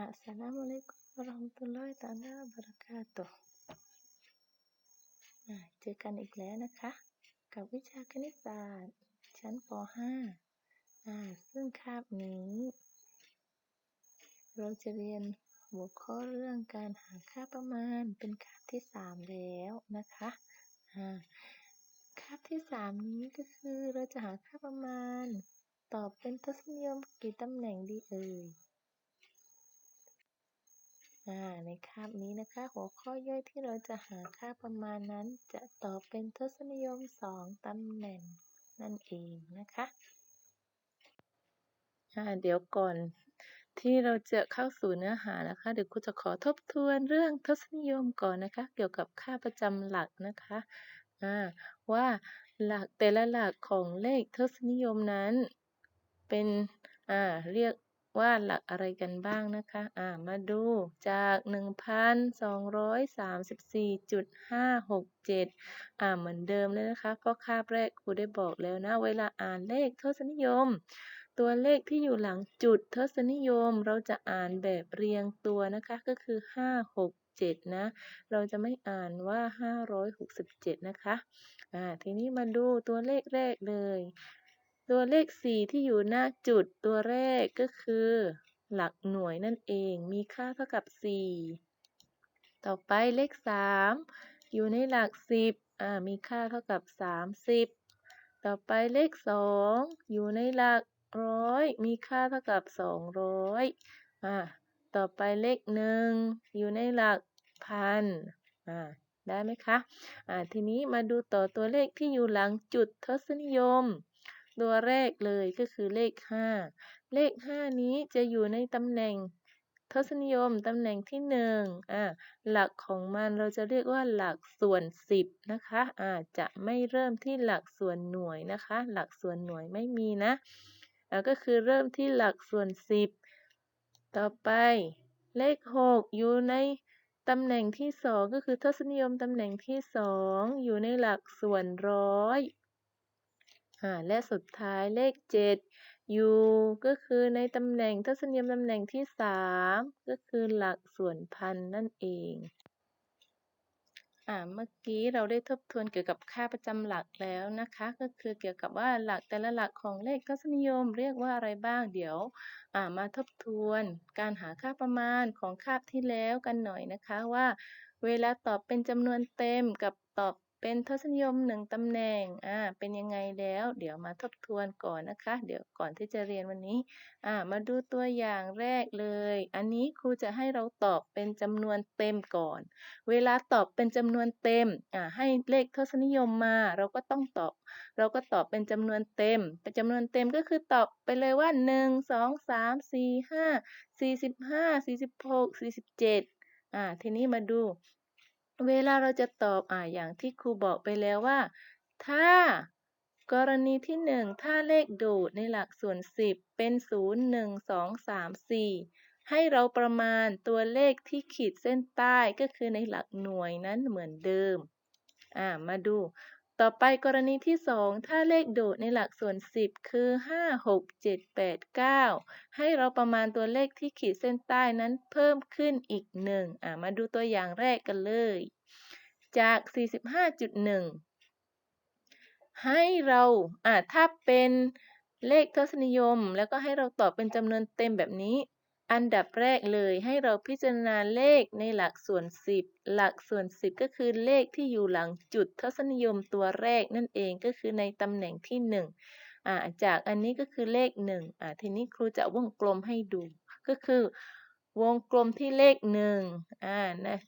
Assalamualaikum warahmatullahi ta'ala barakatuh เจอกันอีกแล้วนะคะ กับวิชาคณิตศาสตร์ ชั้นป .5 ซึ่งคาบนี้ เราจะเรียนหัวข้อเรื่องการหาค่าประมาณเป็นคาบที่ 3 แล้วนะคะคาบที่ 3 นี้ก็คือเราจะหาค่าประมาณ ตอบเป็นทศนิยมกี่ตำแหน่งดีเอ่ย ในคาบนี้นะคะ หัวข้อย่อยที่เราจะหาค่าประมาณนั้น จะตอบเป็นทศนิยม 2ตำแหน่งนั่นเองนะคะเดี๋ยวก่อนที่เราจะเข้าสู่เนื้อหานะคะเดี๋ยวครูจะขอทบทวนเรื่องทศนิยมก่อนนะคะ เกี่ยวกับค่าประจำหลักนะคะว่าหลักแต่ละหลักของเลขทศนิยมนั้น เป็นเรียก ว่าหลักอะไรกันบ้างนะคะ อ่า มาดูจาก 1,234.567 อ่า เหมือนเดิมเลยนะคะเพราะคาบแรกครูได้บอกแล้วนะ เวลาอ่านเลขทศนิยม ตัวเลขที่อยู่หลังจุดทศนิยม เราจะอ่านแบบเรียงตัวนะคะ ก็คือ 567 นะ เราจะไม่อ่านว่า 567 นะคะ อ่า ทีนี้มาดูตัวเลขแรกเลย ตัวเลข 4 ที่อยู่หน้าจุดตัวแรกก็คือ หลักหน่วยนั่นเอง มีค่าเท่ากับ 4 ต่อไปเลข 3 อยู่ในหลัก 10อ่ามีค่าเท่ากับ 30 ต่อไปเลข 2 อยู่ในหลักร้อยมีค่าเท่ากับ 200อ่าต่อไปเลข1อยู่ในหลักพันอ่าได้ไหมคะอ่าทีนี้มาดูต่อตัวเลขที่อยู่หลังจุดทศนิยม ตัวแรกเลยก็คือเลข 5 เลข 5 นี้จะอยู่ในตำแหน่งทศนิยมตำแหน่งที่1อ่าหลักของมันเราจะเรียกว่าหลักส่วน 10 นะคะอ่าจะไม่เริ่มที่หลักส่วนหน่วยนะคะ หลักส่วนหน่วยไม่มีนะอ่าก็คือเริ่มที่หลักส่วน 10 ต่อไป เลข 6 อยู่ในตำแหน่งที่ 2 ก็คือทศนิยมตำแหน่งที่ 2 อยู่ในหลักส่วนร้อย อ่าและสุดท้ายเลข 7 อยู่ก็คือในตำแหน่งทศนิยมตำแหน่งที่ 3 ก็คือหลักส่วนพันนั่นเองอ่าเมื่อกี้เราได้ทบทวนเกี่ยวกับค่าประจำหลักแล้วนะคะ ก็คือเกี่ยวกับว่าหลักแต่ละหลักของเลขทศนิยมเรียกว่าอะไรบ้าง เดี๋ยวอ่ามาทบทวนการหาค่าประมาณของคาบที่แล้วกันหน่อยนะคะว่า เวลาตอบเป็นจำนวนเต็มกับตอบ เป็นทศนิยมหนึ่งตำแหน่ง อ่า เป็นยังไงแล้ว เดี๋ยวมาทบทวนก่อนนะคะ เดี๋ยวก่อนที่จะเรียนวันนี้ อ่า มาดูตัวอย่างแรกเลย อันนี้ครูจะให้เราตอบเป็นจำนวนเต็มก่อน เวลาตอบเป็นจำนวนเต็ม อ่า ให้เลขทศนิยมมา เราก็ต้องตอบ เราก็ตอบเป็นจำนวนเต็ม เป็นจำนวนเต็มก็คือตอบไปเลยว่า 1 2 3 4 5 45 46 47อ่า ทีนี้มาดู เวลาเราจะตอบอ่าอย่างที่ครูบอกไปแล้วว่า ถ้ากรณีที่ 1 ถ้าเลขโดดในหลักส่วน 10 เป็น 0 1 2 3 4 ให้เราประมาณตัวเลขที่ขีดเส้นใต้ก็คือในหลักหน่วยนั้นเหมือนเดิม อ่า มาดู ต่อไปกรณีที่ 2 ถ้าเลขโดดในหลักส่วน 10 คือ 5 6 7 8 9 ให้เราประมาณตัวเลขที่ขีดเส้นใต้นั้นเพิ่มขึ้นอีก 1 อ่ามาดูตัวอย่างแรกกันเลย จาก 45.1 ให้เราอ่าถ้าเป็นเลขทศนิยม แล้วก็ให้เราตอบเป็นจำนวนเต็มแบบนี้ อันดับแรกเลยให้เราพิจารณาเลขในหลักส่วน 10 หลักส่วน 10 ก็คือเลขที่อยู่หลังจุดทศนิยมตัวแรกนั่นเองก็คือในตำแหน่งที่ 1อ่าจากอันนี้ก็คือเลข1อ่าทีนี้ครูจะวงกลมให้ดู ก็คือ วงกลมที่เลข1อ่านะ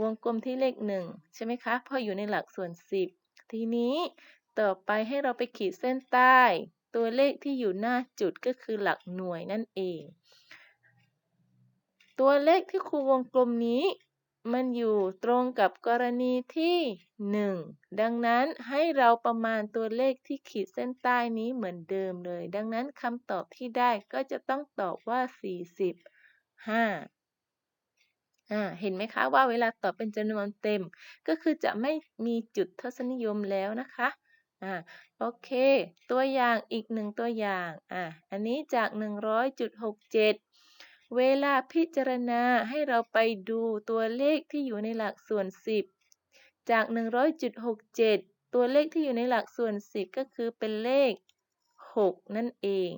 วงกลมที่เลข 1 ใช่ไหมคะเพราะอยู่ในหลักส่วน 10 ทีนี้ต่อไปให้เราไปขีดเส้นใต้ ตัวเลขที่อยู่หน้าจุดก็คือหลักหน่วยนั่นเอง ตัวเลขที่ครูวงกลมนี้ มันอยู่ตรงกับกรณีที่ 1 ดังนั้นให้เราประมาณตัวเลขที่ขีดเส้นใต้นี้เหมือนเดิมเลย ดังนั้นคำตอบที่ได้ก็จะต้องตอบว่า 45อ่าเห็นไหมคะว่าเวลาตอบเป็นจำนวนเต็ม ก็คือจะไม่มีจุดทศนิยมแล้วนะคะอ่าโอเค ตัวอย่างอีกหนึ่งตัวอย่างอ่าอันนี้จาก 100.67 เวลาพิจารณาให้เราไปดูตัวเลขที่อยู่ในหลักส่วน 10 จาก 100.67 ตัวเลขที่อยู่ในหลักส่วน 10 ก็คือเป็นเลข 6 นั่นเอง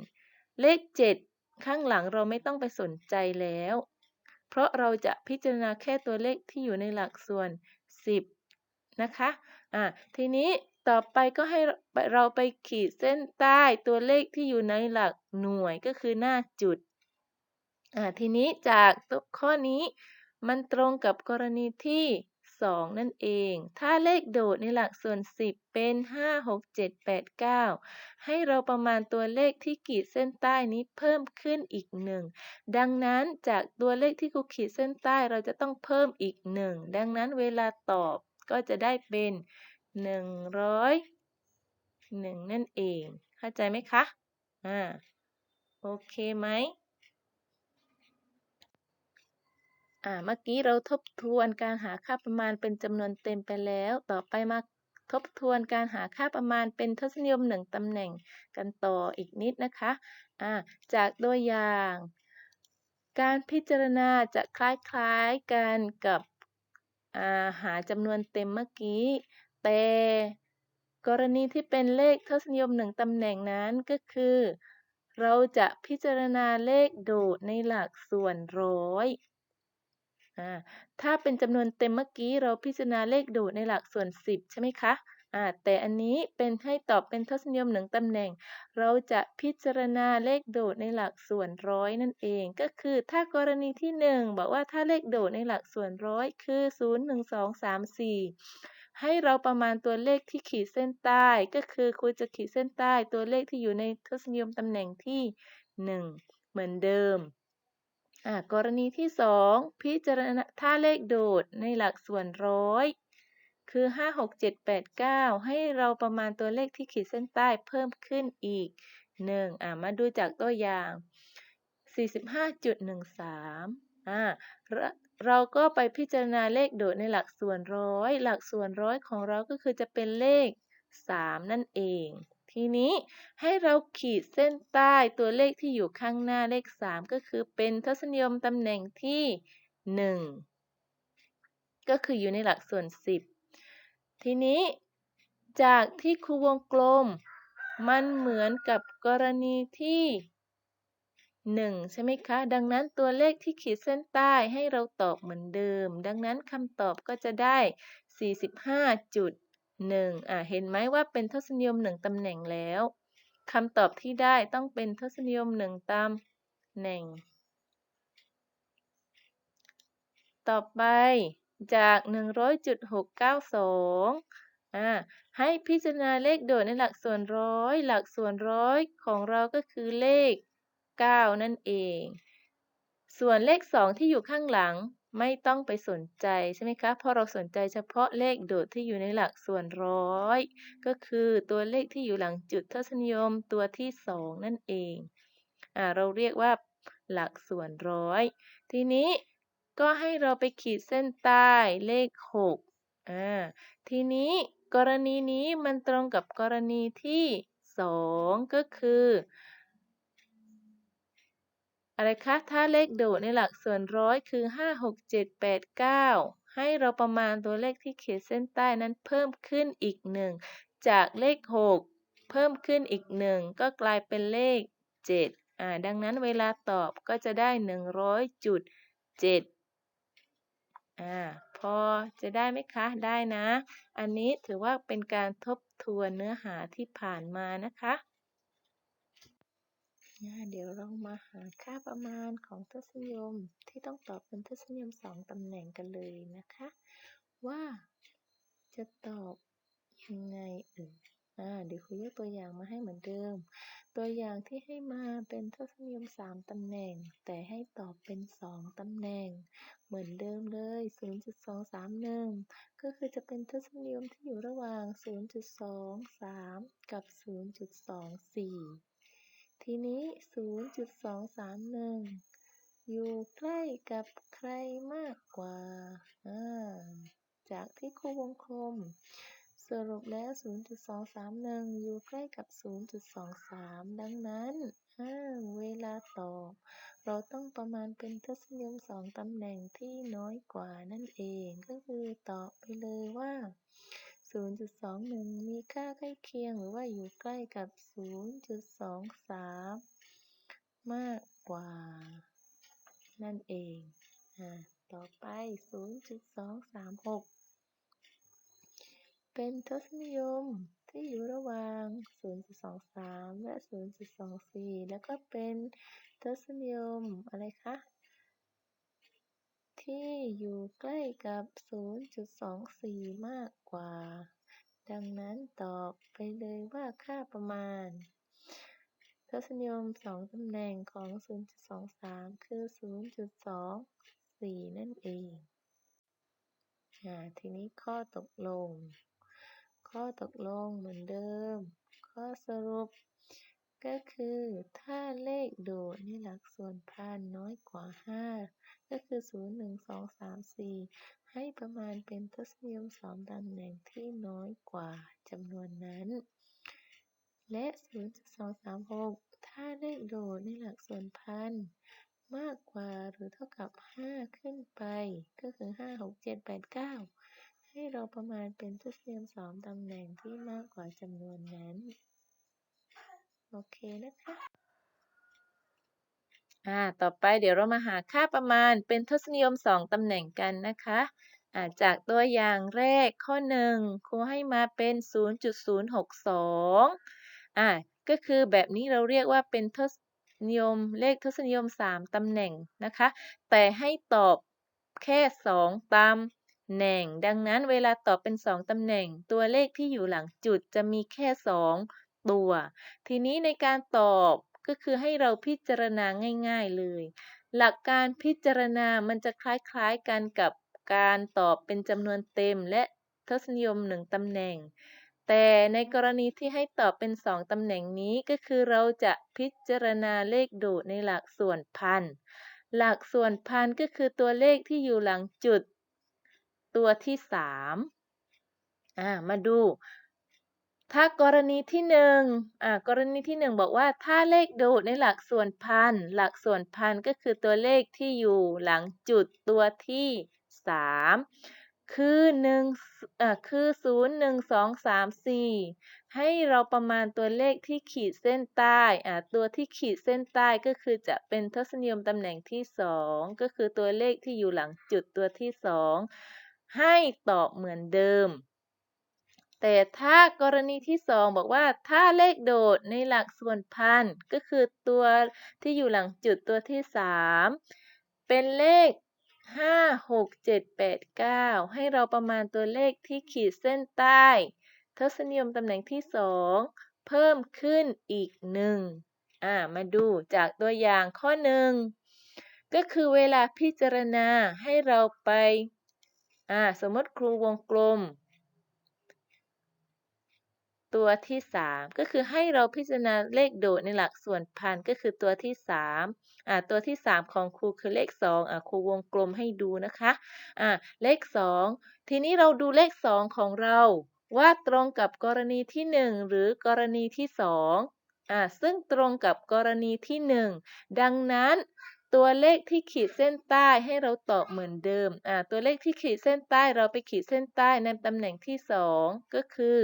เลข 7 ข้างหลังเราไม่ต้องไปสนใจแล้ว เพราะเราจะพิจารณาแค่ตัวเลขที่อยู่ในหลักส่วน 10 นะคะ อ่าทีนี้ต่อไปก็ให้เราไปขีดเส้นใต้ตัวเลขที่อยู่ในหลักหน่วยก็คือหน้าจุด อ่าทีนี้จากข้อนี้มันตรงกับกรณีที่ 2 นั่นเอง ถ้าเลขโดดในหลักส่วน 10 เป็น 5 6 7 8 9 ให้เราประมาณตัวเลขที่ขีดเส้นใต้นี้เพิ่มขึ้นอีก 1 ดังนั้นจากตัวเลขที่ครูขีดเส้นใต้เราจะต้องเพิ่มอีก 1 ดังนั้นเวลาตอบก็จะได้เป็น 100 1นั่นเอง เข้าใจไหมคะ อ่า โอเคไหม อ่าเมื่อกี้เราทบทวนการหาค่าประมาณเป็นจำนวนเต็มไปแล้ว ต่อไปมาทบทวนการหาค่าประมาณเป็นทศนิยมหนึ่งตำแหน่งกันต่ออีกนิดนะคะอ่าจากตัวอย่าง การพิจารณาจะคล้ายๆกันกับอ่าหาจำนวนเต็มเมื่อกี้ แต่กรณีที่เป็นเลขทศนิยมหนึ่งตำแหน่งนั้นก็คือ เราจะพิจารณาเลขโดดในหลักส่วนร้อย ถ้าเป็นจำนวนเต็มเมื่อกี้เราพิจารณาเลขโดดในหลักส่วน 10 ใช่ไหมคะแต่อันนี้เป็นให้ตอบเป็นทศนิยมหนึ่งตำแหน่ง เราจะพิจารณาเลขโดดในหลักส่วนร้อยนั่นเอง ก็คือถ้ากรณีที่ 1 บอกว่าถ้าเลขโดดในหลักส่วนร้อยคือ 0 1 2 3 4 ให้เราประมาณตัวเลขที่ขีดเส้นใต้ ก็คือครูจะขีดเส้นใต้ตัวเลขที่อยู่ในทศนิยมตำแหน่งที่ 1 เหมือนเดิม กรณีที่ 2 พิจารณาถ้าเลขโดดในหลักส่วนร้อย คือ 5 6 7 8 9 ให้เราประมาณตัวเลขที่ขีดเส้นใต้เพิ่มขึ้นอีก 1 อ่ามาดูจากตัวอย่าง 45.13อ่าเราก็ไปพิจารณาเลขโดดในหลักส่วนร้อย หลักส่วนร้อยของเราก็คือจะเป็นเลข 3 นั่นเอง ทีนี้ให้เราขีดเส้นใต้ตัวเลขที่อยู่ข้างหน้าเลข 3 ก็คือเป็นทศนิยมตำแหน่งที่ 1 ก็คืออยู่ในหลักส่วน 10 ทีนี้จากที่ครูวงกลม มันเหมือนกับกรณีที่ 1 ใช่ไหมคะ ดังนั้นตัวเลขที่ขีดเส้นใต้ให้เราตอบเหมือนเดิม ดังนั้นคำตอบก็จะได้ 1อ่าเห็นไหมว่าเป็นทศนิยม 1ตำแหน่งแล้วคำตอบที่ได้ต้องเป็นทศนิยม 1ตำแหน่ง ต่อไปจาก 100.692อ่าให้พิจารณาเลขโดดในหลักส่วนร้อย หลักส่วนร้อยของเราก็คือเลข 9 นั่นเอง ส่วนเลข 2 ที่อยู่ข้างหลัง ไม่ต้องไปสนใจใช่ไหมคะ เพราะเราสนใจเฉพาะเลขโดดที่อยู่ในหลักส่วนร้อย ก็คือตัวเลขที่อยู่หลังจุดทศนิยมตัวที่ 2 นั่นเองอ่าเราเรียกว่าหลักส่วนร้อย ทีนี้ก็ให้เราไปขีดเส้นใต้เลข6อ่าทีนี้กรณีนี้มันตรงกับกรณีที่ 2 ก็คือ อะไรคะถ้าเลขโดดในหลักส่วนร้อยคือ 5 6 7 8 9 ให้เราประมาณตัวเลขที่เขียนเส้นใต้นั้นเพิ่มขึ้นอีก 1 จากเลข 6 เพิ่มขึ้นอีก 1 ก็กลายเป็นเลข 7 อ่า ดังนั้นเวลาตอบก็จะได้ 100.7 อ่า พอจะได้ไหมคะ ได้นะ อันนี้ถือว่าเป็นการทบทวนเนื้อหาที่ผ่านมานะคะ เดี๋ยวเรามาหาค่าประมาณของทศนิยมที่ต้องตอบเป็นทศนิยมสองตำแหน่งกันเลยนะคะ ว่าจะตอบยังไงเอ่ยอ่าเดี๋ยวครูยกตัวอย่างมาให้เหมือนเดิม ตัวอย่างที่ให้มาเป็นทศนิยมสามตำแหน่ง แต่ให้ตอบเป็นสองตำแหน่ง เหมือนเดิมเลย 0.231 ก็คือจะเป็นทศนิยมที่อยู่ระหว่าง 0.23 กับ 0.24 ทีนี้ 0.231 อยู่ใกล้กับใครมากกว่า จากที่ครูวงกลมรุปแล้ว 0.231 อยู่ใกล้กับ 0.23 ดังนั้นเวลาตอบ เราต้องประมาณเป็นทศนิยมสองตำแหน่งที่น้อยกว่านั่นเอง ก็คือตอบไปเลยว่า 0.21 มีค่าใกล้เคียงหรือว่าอยู่ใกล้กับ 0.23 มากกว่า นั่นเองอ่าต่อไป 0.236 เป็นทศนิยมที่อยู่ระหว่าง 0.23 และ 0.24 แล้วก็เป็นทศนิยมอะไรคะ ที่อยู่ใกล้กับ 0.24 มากกว่า ดังนั้นตอบไปเลยว่าค่าประมาณทศนิยมสองตำแหน่งของ 0.23 คือ 0.24 นั่นเองอทีนี้ข้อตกลง ข้อตกลงเหมือนเดิม ข้อสรุป ก็คือ ถ้าเลขโดดในหลักส่วนพันน้อยกว่า 5 ก็คือ 0 1 2 3 4 ให้ประมาณเป็นทศนิยมสองตำแหน่งที่น้อยกว่าจำนวนนั้น และ 0.236 ถ้าเลขโดดในหลักส่วนพันมากกว่าหรือเท่ากับ 5 ขึ้นไป ก็คือ 5 6 7 8 9 ให้เราประมาณเป็นทศนิยมสองตำแหน่งที่มากกว่าจำนวนนั้น โอเคนะคะ อ่า ต่อไปเดี๋ยวเรามาหาค่าประมาณเป็นทศนิยมสองตำแหน่งกันนะคะ อ่า จากตัวอย่างแรกข้อหนึ่งครูให้มาเป็น 0.062 อ่า ก็คือแบบนี้เราเรียกว่าเป็นทศนิยมเลขทศนิยม 3ตำแหน่งนะคะ แต่ให้ตอบแค่ 2ตำแหน่ง ดังนั้นเวลาตอบเป็น 2ตำแหน่ง ตัวเลขที่อยู่หลังจุดจะมีแค่ 2 ตัว ทีนี้ในการตอบ ก็คือให้เราพิจารณาง่ายๆเลย หลักการพิจารณามันจะคล้ายๆกันกับการตอบเป็นจำนวนเต็มและทศนิยม1ตำแหน่ง แต่ในกรณีที่ให้ตอบเป็น2ตำแหน่งนี้ก็คือเราจะพิจารณาเลขโดดในหลักส่วนพัน หลักส่วนพันก็คือตัวเลขที่อยู่หลังจุด ตัวที่3อ่ามาดู ถ้ากรณีที่หนึ่งอ่ากรณีที่หนึ่งบอกว่าถ้าเลขโดดในหลักส่วนพัน หลักส่วนพันก็คือตัวเลขที่อยู่หลังจุดตัวที่ 3 คือ1อ่าคือ 0 1 2 3 4 ให้เราประมาณตัวเลขที่ขีดเส้นใต้อ่าตัวที่ขีดเส้นใต้ก็คือจะเป็นทศนิยมตำแหน่งที่ 2 ก็คือตัวเลขที่อยู่หลังจุดตัวที่ 2 ให้ตอบเหมือนเดิม แต่ถ้ากรณีที่ 2 บอกว่าถ้าเลขโดดในหลักส่วนพันก็คือตัวที่อยู่หลังจุดตัวที่ 3 เป็นเลข 5 6 7 8 9 ให้เราประมาณตัวเลขที่ขีดเส้นใต้ ทศนิยมตำแหน่งที่ 2 เพิ่มขึ้นอีกหนึ่งอ่ามาดูจากตัวอย่างข้อหนึ่งก็คือเวลาพิจารณาให้เราไปอ่าสมมติครูวงกลม ตัวที่ 3 ก็คือให้เราพิจารณาเลขโดดในหลักส่วนพันก็คือตัวที่3อ่าตัวที่ 3 ของครูคือเลข2อ่าครูวงกลมให้ดูนะคะอ่าเลข 2 ทีนี้เราดูเลข 2 ของเรา ว่าตรงกับกรณีที่ 1 หรือกรณีที่2อ่าซึ่งตรงกับกรณีที่ 1 ดังนั้นตัวเลขที่ขีดเส้นใต้ให้เราตอบเหมือนเดิมอ่าตัวเลขที่ขีดเส้นใต้เราไปขีดเส้นใต้ในตำแหน่งที่ 2 ก็คือ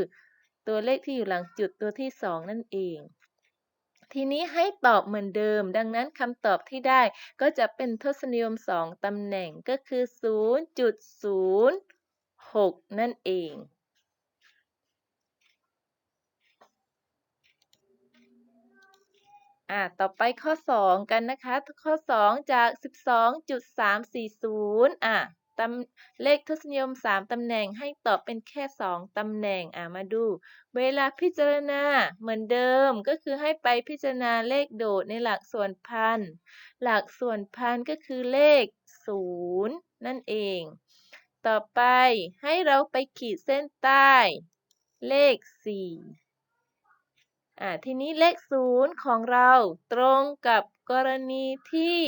ตัวเลขที่อยู่หลังจุดตัวที่ 2 นั่นเอง ทีนี้ให้ตอบเหมือนเดิม ดังนั้นคำตอบที่ได้ก็จะเป็นทศนิยม 2ตำแหน่งก็คือ 0.06 นั่นเองอ่าต่อไปข้อ 2 กันนะคะ ข้อ 2 จาก 12.340 อ่า ตำเลขทศนิยม 3 ตำแหน่งให้ตอบเป็นแค่ 2 ตำแหน่งอ่ามาดู เวลาพิจารณาเหมือนเดิมก็คือให้ไปพิจารณาเลขโดดในหลักส่วนพัน หลักส่วนพันก็คือเลข 0 นั่นเอง ต่อไปให้เราไปขีดเส้นใต้ เลข 4 อ่าทีนี้เลข 0 ของเราตรงกับกรณีที่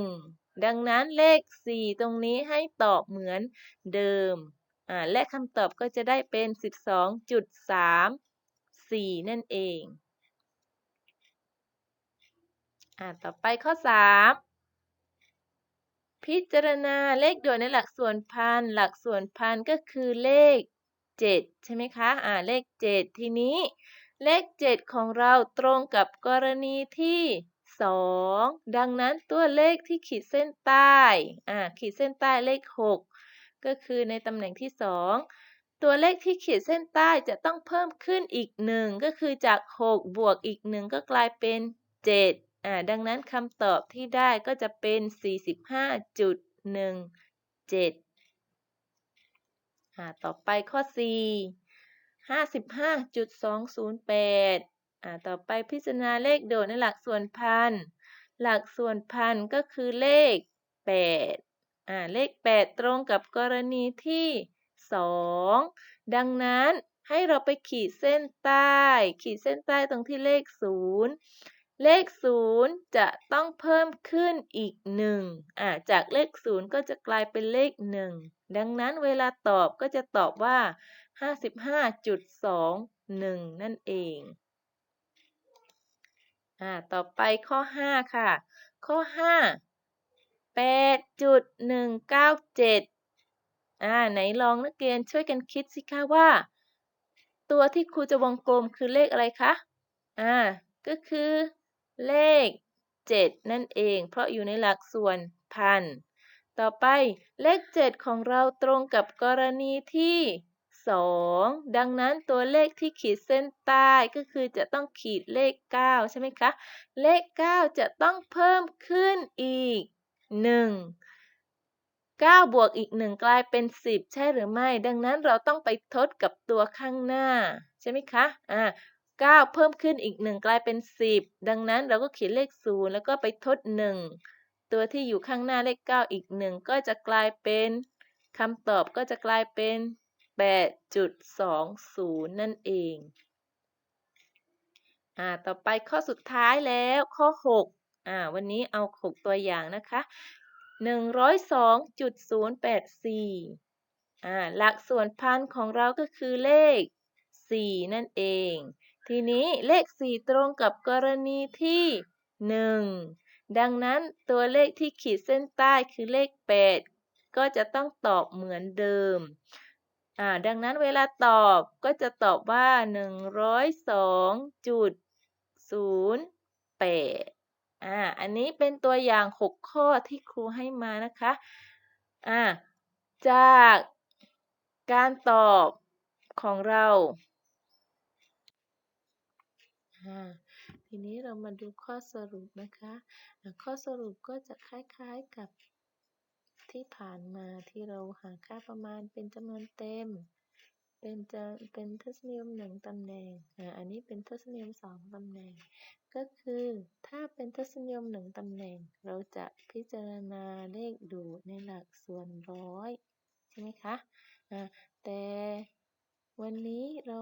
1 ดังนั้นเลข 4 ตรงนี้ให้ตอบเหมือนเดิมอ่าและคำตอบก็จะได้เป็น 12.34 นั่นเองอ่าต่อไปข้อ 3 พิจารณาเลขด่วนในหลักส่วนพัน หลักส่วนพันก็คือเลข 7 ใช่ไหมคะอ่าเลข 7 ทีนี้ เลข 7 ของเราตรงกับกรณีที่ 2 ดังนั้นตัวเลขที่ขีดเส้นใต้อ่าขีดเส้นใต้เลข 6 ก็คือในตำแหน่งที่ 2 ตัวเลขที่ขีดเส้นใต้จะต้องเพิ่มขึ้นอีก 1 ก็คือจาก 6 บวกอีก 1 ก็กลายเป็น 7อ่าดังนั้นคำตอบที่ได้ก็จะเป็น 45.17อ่าต่อไปข้อ 4 55.208 อ่าต่อไปพิจารณาเลขโดดในหลักส่วนพัน หลักส่วนพันก็คือเลข8อ่าเลข 8 ตรงกับกรณีที่ 2 ดังนั้นให้เราไปขีดเส้นใต้ ขีดเส้นใต้ตรงที่เลข 0 เลข 0 จะต้องเพิ่มขึ้นอีก1อ่าจากเลข 0 ก็จะกลายเป็นเลข 1 ดังนั้นเวลาตอบก็จะตอบว่า 55.21 นั่นเอง อ่าต่อไปข้อ 5 ค่ะ ข้อ 5 8.197อ่าไหนลองนักเรียนช่วยกันคิดสิคะว่า ตัวที่ครูจะวงกลมคือเลขอะไรคะอ่าก็คือเลข 7 นั่นเอง เพราะอยู่ในหลักส่วนพัน ต่อไปเลข 7 ของเราตรงกับกรณีที่ 2 ดังนั้นตัวเลขที่ขีดเส้นใต้ก็คือจะต้องขีดเลข 9 ใช่ไหมคะ เลข 9 จะต้องเพิ่มขึ้นอีก 1 9 บวกอีก 1 กลายเป็น 10 ใช่หรือไม่ ดังนั้นเราต้องไปทดกับตัวข้างหน้า ใช่ไหมคะ อ่า9เพิ่มขึ้นอีก 1 กลายเป็น 10 ดังนั้นเราก็เขียนเลข 0 แล้วก็ไปทด 1 ตัวที่อยู่ข้างหน้าเลข 9 อีก 1 ก็จะกลายเป็นคำตอบก็จะกลายเป็น 8.20 นั่นเอง อ่า ต่อไปข้อสุดท้ายแล้วข้อ 6 อ่า วันนี้เอา 6 ตัวอย่างนะคะ 102.084 อ่า หลักส่วนพันของเราก็คือเลข 4 นั่นเอง ทีนี้เลข 4 ตรงกับกรณีที่ 1 ดังนั้นตัวเลขที่ขีดเส้นใต้คือเลข 8 ก็จะต้องตอบเหมือนเดิม อ่าดังนั้นเวลาตอบก็จะตอบว่า 102.08อ่าอันนี้เป็นตัวอย่าง 6 ข้อที่ครูให้มานะคะอ่าจากการตอบของเราาทีนี้เรามาดูข้อสรุปนะคะ ข้อสรุปก็จะคล้ายๆกับ ที่ผ่านมาที่เราหาค่าประมาณเป็นจำนวนเต็ม เป็นจะเป็นทศนิยมหนึ่งตำแหน่งอ่าอันนี้เป็นทศนิยมสองตำแหน่ง ก็คือถ้าเป็นทศนิยมหนึ่งตำแหน่ง เราจะพิจารณาเลขดูดในหลักส่วนร้อยใช่ไหมคะอ่าแต่วันนี้เรา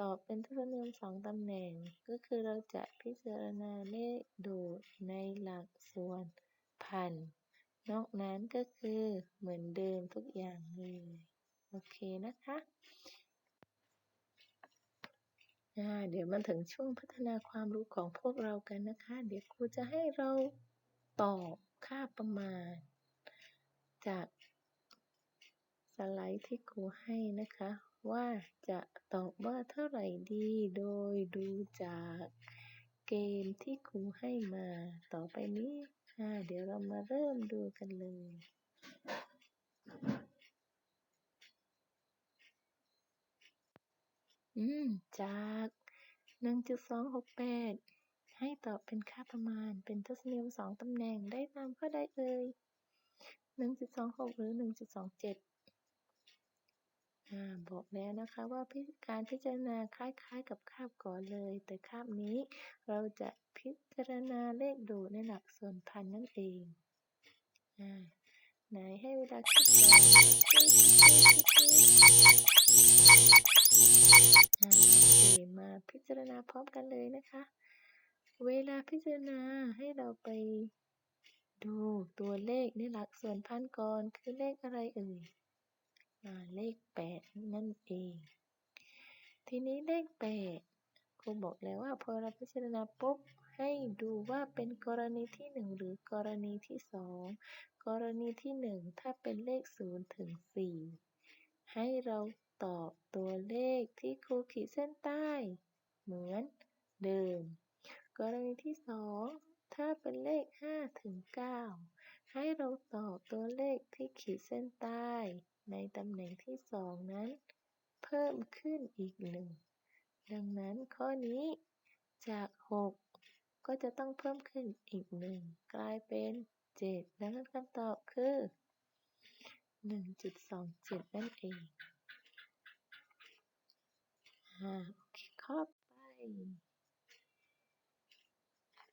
ตอบเป็นทศนิยมสองตำแหน่ง ก็คือเราจะพิจารณาเลขดูดในหลักส่วนพัน นอกนั้นก็คือเหมือนเดิมทุกอย่างเลย โอเคนะคะเดี๋ยวมาถึงช่วงพัฒนาความรู้ของพวกเรากันนะคะ เดี๋ยวครูจะให้เราตอบค่าประมาณ จากสไลด์ที่ครูให้นะคะ ว่าจะตอบว่าเท่าไหร่ดีโดยดูจากเกณฑ์ที่ครูให้มา ต่อไปนี้ เดี๋ยวเรามาเริ่มดูกันเลย อืม จาก 1.268 ให้ตอบเป็นค่าประมาณ เป็นทศนิยมสองตำแหน่งได้ตามข้อใดเอ่ย1.26 หรือ 1.27อ่า บอกแล้วนะคะว่าพิการพิจารณาคล้ายๆ กับคาบก่อนเลย แต่คาบนี้เราจะพิจารณาเลขดดในหลักส่วนพันนั่นเองอไหนให้เวลาคิดก่อนมาพิจารณาพร้อมกันเลยนะคะ เวลาพิจารณาให้เราไปดูตัวเลขในหลักส่วนพันก่อนคือเลขอะไรเอ่ย เลขแปดนั่นเอง ทีนี้เลขแปดครูบอกแล้วว่าพอเราพิจารณาปุ๊บให้ดูว่าเป็นกรณีที่หนึ่งหรือกรณีที่สองกรณีที่หนึ่งถ้าเป็นเลขศูนย์ถึงสี่ให้เราตอบตัวเลขที่ครูขีดเส้นใต้ เหมือนเดิม กรณีที่สองถ้าเป็นเลขห้าถึงเก้าให้เราตอบตัวเลขที่ขีดเส้นใต้ ในตำแหน่งที่สองนั้น เพิ่มขึ้นอีกหนึ่งดังนั้นข้อนี้จาก 6 ก็จะต้องเพิ่มขึ้นอีกหนึ่งกลายเป็น 7 ดังนั้นคำตอบคือ 1.27 นั่นเองอ่าโอเคข้อไป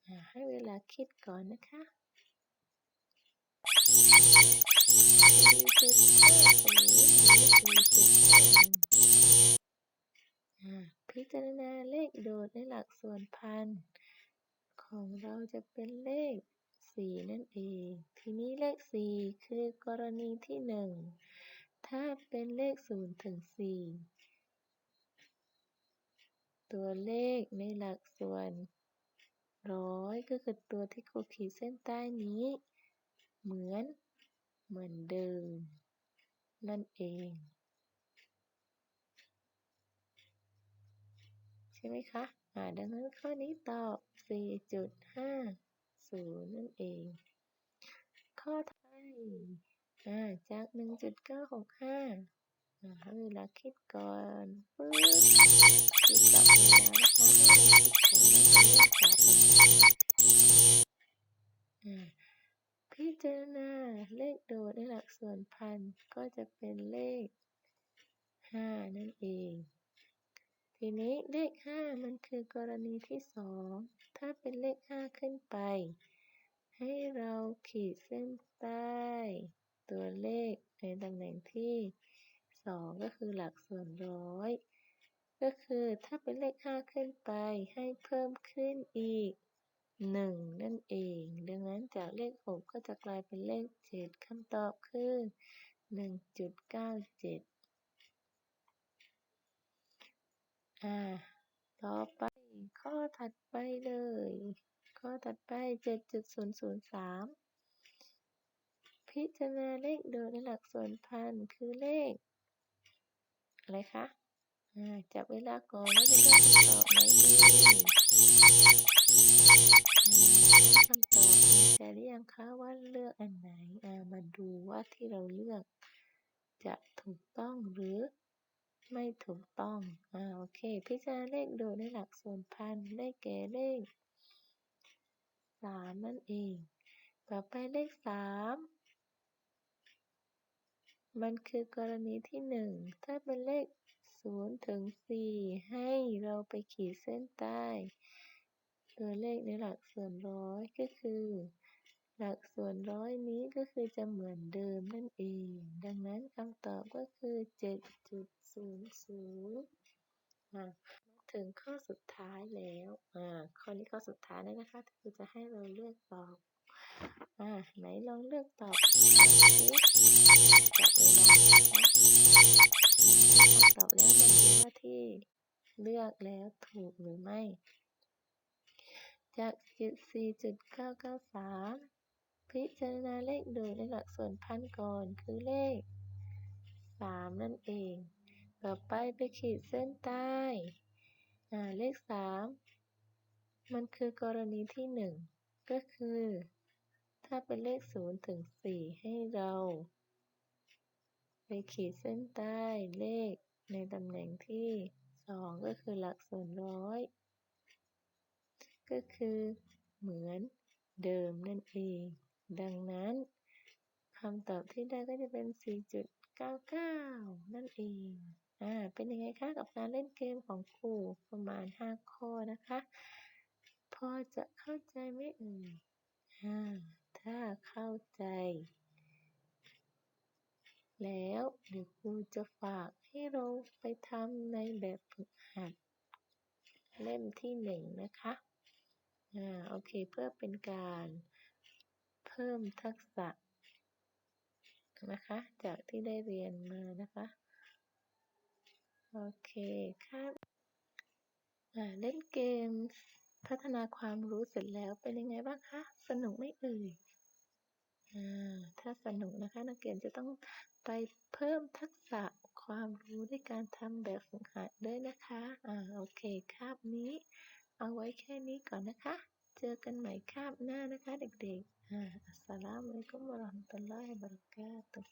อ่าให้เวลาคิดก่อนนะคะ พิจารณาเลขโดดในหลักส่วนพัน ของเราจะเป็นเลข 4 นั่นเอง ทีนี้เลข 4 คือกรณีที่ 1 ถ้าเป็นเลข 0 ถึง 4 ตัวเลขในหลักส่วนร้อยก็คือตัวที่ครูขีดเส้นใต้นี้ เหมือน เหมือนเดิม นั่นเอง ใช่ไหมคะอ่าดังนั้นข้อนี้ตอบ 4.50 นั่นเอง ข้อไทยอ่าจาก 1.965อาเวลาคิดก่อนปึ๊บคิดกับเวลานะคะให้เราคิดก่อนว่าจะเลือกตอบอันไหนอ่า พิจารณาเลขโดดในหลักส่วนพันก็จะเป็นเลข 5 นั่นเอง ทีนี้เลข 5 มันคือกรณีที่ 2 ถ้าเป็นเลข 5 ขึ้นไป ให้เราขีดเส้นใต้ตัวเลขในตำแหน่งที่ 2 ก็คือหลักส่วนร้อย ก็คือถ้าเป็นเลข 5 ขึ้นไปให้เพิ่มขึ้นอีก 1 นั่นเอง ดังนั้นจากเลข 6 ก็จะกลายเป็นเลข 7คำตอบคือ 1.97 อ่า ต่อไปข้อถัดไปเลย ข้อถัดไป 7.003 พิจารณาเลขโดยในหลักส่วนพันคือเลข อะไรคะ อ่า จับเวลาก่อนว่าจะเลือกคำตอบไหนดี คำตอบมีใจหรือยังคะว่าเลือกอันไหนอ่ามาดูว่าที่เราเลือก จะถูกต้องหรือไม่ถูกต้องอ่าโอเค พิจารณาเลขโดยในหลักส่วนพันได้แก่เลขสามนั่นเอง ต่อไปเลขสามมันคือกรณีที่หนึ่งถ้าเป็นเลขศูนย์ถึงสี่ให้เราไปขีดเส้นใต้ ตัวเลขในหลักส่วนร้อยก็คือ หลักส่วนร้อยนี้ก็คือจะเหมือนเดิมนั่นเอง ดังนั้นคำตอบก็คือ 7.00อ่าถึงข้อสุดท้ายแล้วอ่าข้อนี้ข้อสุดท้ายแล้วนะคะที่จะให้เราเลือกตอบอ่าไหนลองเลือกตอบจับเวลานะคะตอบแล้วมันดูว่าที่เลือกแล้วถูกหรือไม่ จาก 4.993 พิจารณาเลขโดยในหลักส่วนพันก่อนคือเลข 3 นั่นเอง ต่อไปไปขีดเส้นใต้เลข 3 มันคือกรณีที่ 1 ก็คือ ถ้าเป็นเลข 0 ถึง 4 ให้เรา ไปขีดเส้นใต้เลขในตำแหน่งที่ 2 ก็คือหลักส่วนร้อย ก็คือเหมือนเดิมนั่นเอง ดังนั้นคำตอบที่ได้ก็จะเป็น 4.99 นั่นเอง อ่า เป็นยังไงคะกับการเล่นเกมของครูประมาณ 5 ข้อนะคะ พอจะเข้าใจไหมเอ่ย อ่า ถ้าเข้าใจ แล้วเดี๋ยวครูจะฝากให้เราไปทำในแบบฝึกหัด เล่มที่หนึ่งนะคะ อ่าโอเคเพื่อเป็นการเพิ่มทักษะนะคะ จากที่ได้เรียนมานะคะ โอเคครับอ่าเล่นเกมพัฒนาความรู้เสร็จแล้วเป็นยังไงบ้างคะ สนุกไหมเอ่ยอ่าถ้าสนุกนะคะนักเรียนจะต้องไปเพิ่มทักษะความรู้ด้วยการทำแบบฝึกหัดด้วยนะคะ อ่า โอเคคาบนี้ เอาไว้แค่นี้ก่อนนะคะ เจอกันใหม่คาบหน้านะคะเด็กๆ อ่าอัสสลามุอะลัยกุมวะเราะห์มะตุลลอฮิวะบะเราะกาตุฮ์